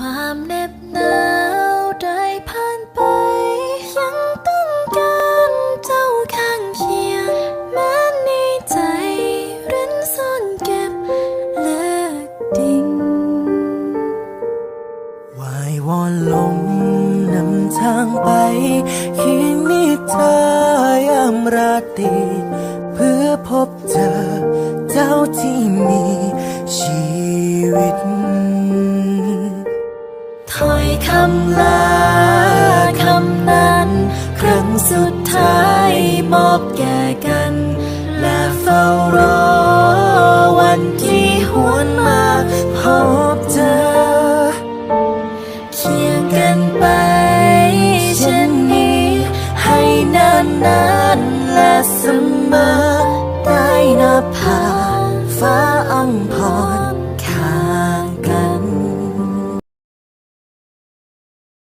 ความเหน็บหนาวได้ผ่านไป ยังต้องการเจ้าข้างเคียงแม้ในใจร้นซ่อนเก็บเลือกดิ่งวายวอนลมนำทางไปเคียงนิทายามราตรีเพื่อพบเจอเจ้าที่มีชี คอยคำลาคำนั้น ครั้งสุดท้ายมอบแก่กัน และเฝ้ารอวันที่หวนมาพบเจอ เคียงกันไปเช่นนี้ ให้นานนานและเสมอได้นับพา